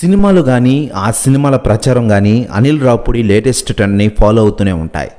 సినిమాలు కానీ ఆ సినిమాల ప్రచారం కానీ అనిల్ రావుపూడి లేటెస్ట్ ట్రెండ్ని ఫాలో అవుతూనే ఉంటాయి.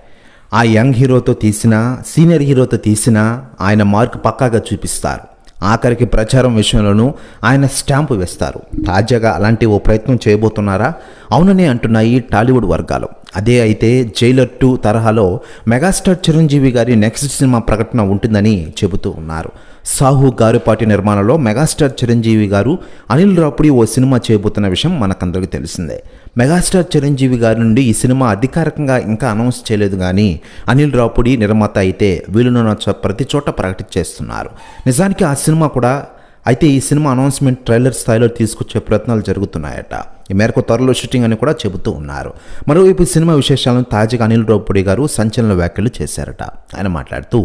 ఆ యంగ్ హీరోతో తీసినా సీనియర్ హీరోతో తీసినా ఆయన మార్క్ పక్కాగా చూపిస్తారు. ఆఖరికి ప్రచారం విషయంలోనూ ఆయన స్టాంపు వేస్తారు. తాజాగా అలాంటి ఓ ప్రయత్నం చేయబోతున్నారా? అవుననే అంటున్నాయి టాలీవుడ్ వర్గాలు. అదే అయితే జైలర్ టూ తరహాలో మెగాస్టార్ చిరంజీవి గారి నెక్స్ట్ సినిమా ప్రకటన ఉంటుందని చెబుతూ ఉన్నారు. సాహు గారుపాటి నిర్మాణంలో మెగాస్టార్ చిరంజీవి గారు అనిల్ రాపుడి ఓ సినిమా చేయబోతున్న విషయం మనకందరికీ తెలిసిందే. మెగాస్టార్ చిరంజీవి గారి నుండి ఈ సినిమా అధికారికంగా ఇంకా అనౌన్స్ చేయలేదు కానీ అనిల్ రాపుడి నిర్మాత అయితే వీలున్న ప్రతి చోట ప్రకటించేస్తున్నారు. నిజానికి ఆ సినిమా కూడా అయితే ఈ సినిమా అనౌన్స్మెంట్ ట్రైలర్ స్థాయిలో తీసుకొచ్చే ప్రయత్నాలు జరుగుతున్నాయట. ఈ మేరకు త్వరలో షూటింగ్ అని కూడా చెబుతూ ఉన్నారు. మరోవైపు సినిమా విశేషాలను తాజాగా అనిల్ రావుపూడి గారు సంచలన వ్యాఖ్యలు చేశారట. ఆయన మాట్లాడుతూ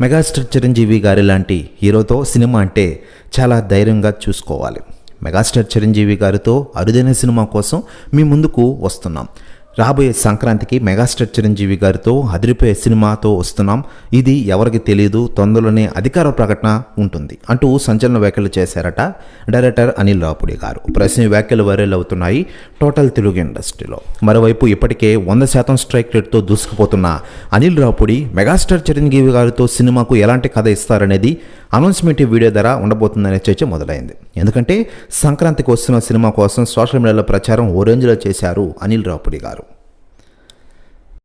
మెగాస్టార్ చిరంజీవి గారి లాంటి హీరోతో సినిమా అంటే చాలా ధైర్యంగా చూసుకోవాలి. మెగాస్టార్ చిరంజీవి గారితో అరుదైన సినిమా కోసం మీ ముందుకు వస్తున్నాం. రాబోయే సంక్రాంతికి మెగాస్టార్ చిరంజీవి గారితో అదిరిపోయే సినిమాతో వస్తున్నాం. ఇది ఎవరికి తెలియదు తొందరలోనే అధికార ప్రకటన ఉంటుంది అంటూ సంచలన వ్యాఖ్యలు చేశారట డైరెక్టర్ అనిల్ రాపుడి గారు. ప్రశ్న వ్యాఖ్యలు వైరల్ అవుతున్నాయి టోటల్ తెలుగు ఇండస్ట్రీలో. మరోవైపు ఇప్పటికే వంద శాతం స్ట్రైక్ రేట్తో దూసుకుపోతున్న అనిల్ రాపుడి మెగాస్టార్ చిరంజీవి గారితో సినిమాకు ఎలాంటి కథ ఇస్తారనేది అనౌన్స్మెంట్ వీడియో ధర ఉండబోతుందనే చర్చ మొదలైంది. ఎందుకంటే సంక్రాంతికి వస్తున్న సినిమా కోసం సోషల్ మీడియాలో ప్రచారం ఓ రేంజ్లో చేశారు అనిల్ రాపుడి గారు.